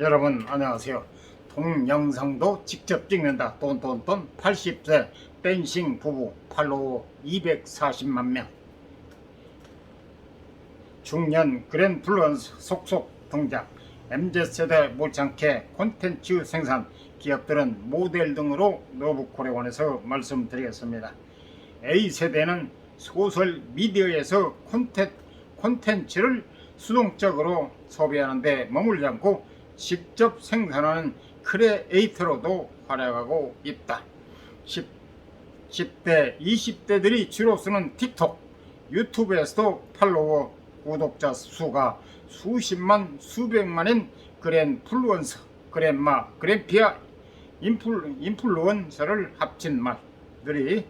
여러분 안녕하세요. 동영상도 직접 찍는다. 돈돈돈 80세 댄싱 부부 팔로워 240만 명. 중년 그랜플루언스 속속 등장. MZ세대 못지않게 콘텐츠 생산 기업들은 모델 등으로 노브코레원에서 말씀드리겠습니다. A세대는 소셜 미디어에서 콘텐, 콘텐츠를 수동적으로 소비하는데 머물지 않고 직접 생산하는 크리에이터로도 활약하고 있다. 10, 10 대, 20대들이 주로 쓰는 틱톡, 유튜브에서도 팔로워 구독자 수가 수십만, 수백만인 그랜플루언서, 그랜마, 그랜피아 인플, 인플루언서를 합친 말들이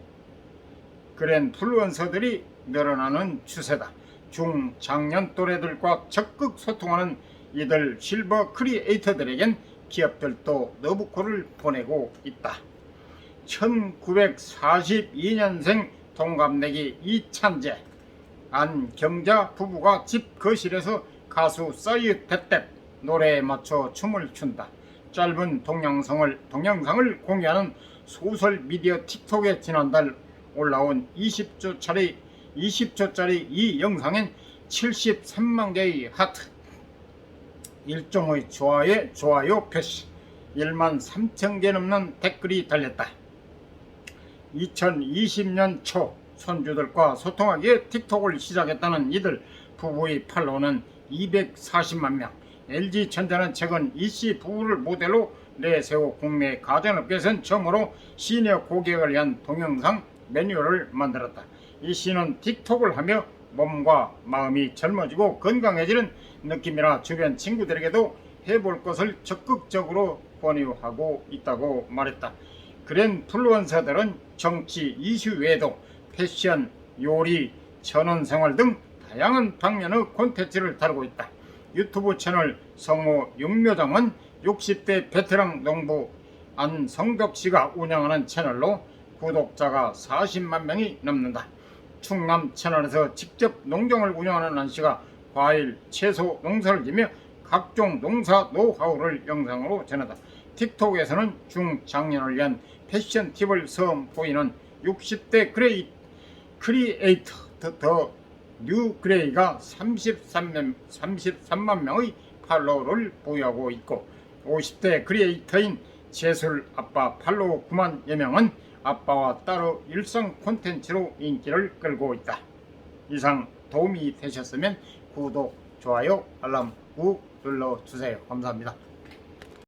그랜플루언서들이 늘어나는 추세다. 중장년 또래들과 적극 소통하는 이들 실버 크리에이터들에겐 기업들도 너부코를 보내고 있다. 1942년생 동갑내기 이찬재 안경자 부부가 집 거실에서 가수 대떼 노래에 맞춰 춤을 춘다. 짧은 동영상을 동영상을 공개하는 소셜 미디어 틱톡에 지난달 올라온 20초짜리 20초짜리 이 영상엔 73만 개의 하트, 1종의 좋아요, 좋아요 표시, 1만 3천 개 넘는 댓글이 달렸다. 2020년 초 손주들과 소통하기에 틱톡을 시작했다는 이들 부부의 팔로우는 240만 명. LG전자는 최근 이씨 부부를 모델로 내세워 국내 가전업계에선 처음으로 시니어 고객을 위한 동영상 매뉴얼을 만들었다. 이 씨는 틱톡을 하며 몸과 마음이 젊어지고 건강해지는 느낌이라 주변 친구들에게도 해볼 것을 적극적으로 권유하고 있다고 말했다. 그랜플루언서들은 정치 이슈 외에도 패션, 요리, 전원생활 등 다양한 방면의 콘텐츠를 다루고 있다. 유튜브 채널 성호 육묘장은 60대 베테랑 농부 안성덕 씨가 운영하는 채널로 구독자가 40만 명이 넘는다. 충남 채널에서 직접 농장을 운영하는 안 씨가 과일, 채소 농사를 지며 각종 농사 노하우를 영상으로 전하다. 틱톡에서는 중장년을 위한 패션 팁을 선보이는 60대 그레이, 크리에이터 더, 더 뉴그레이가 33만, 33만 명의 팔로워를 보유하고 있고 50대 크리에이터인 제술 아빠 팔로워 9만여 명은 아빠와 따로 일상 콘텐츠로 인기를 끌고 있다. 이상 도움이 되셨으면 구독, 좋아요, 알람 꾹 눌러주세요. 감사합니다.